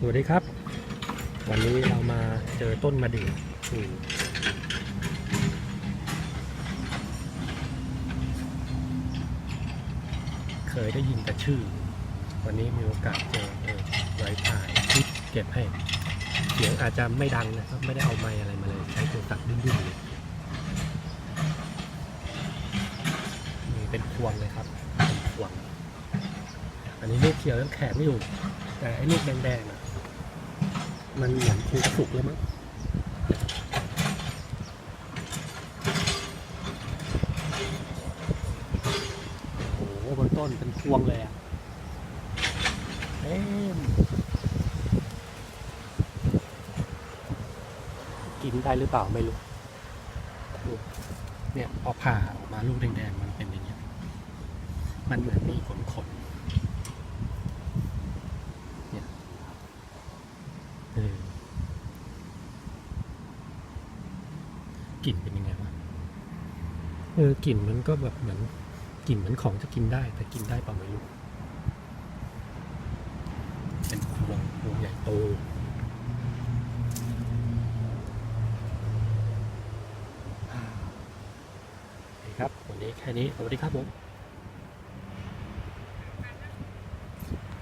สวัสดีครับ วันนี้เรามาเจอต้นมะเดื่อเคยได้ยินแต่ชื่อ วันนี้มีโอกาสเจอเออไว้ถ่ายคลิปเก็บให้ เสียงอาจจะไม่ดังนะครับ ไม่ได้เอาไมค์อะไรมาเลย ใช้โทรศัพท์ดื้อๆเลยนี่เป็นพวงเลยครับเป็นพวง อันนี้ลูกเขียวยังแข็งอยู่ แต่ไอ้ลูกแดงๆน่ะมันเหมือนถูกสุกแล้วมั้งโอ้โหบนต้นเป็นพวงเลยอะเต็มกินได้หรือเปล่าไม่รู้ดูเนี่ยพอผ่าออกมาลูกแดงๆมันเป็นอย่างเงี้ยมันเหมือนมีขนขนๆเนี่ยเออ กลิ่นเป็นยังไงวะเออกลิ่นมันก็แบบเหมือนกลิ่นเหมือนของจะกินได้ แต่กินได้เปล่าไม่รู้เป็นพวงพวงใหญ่โตอ่าโอเคครับวันนี้แค่นี้สวัสดีครับผม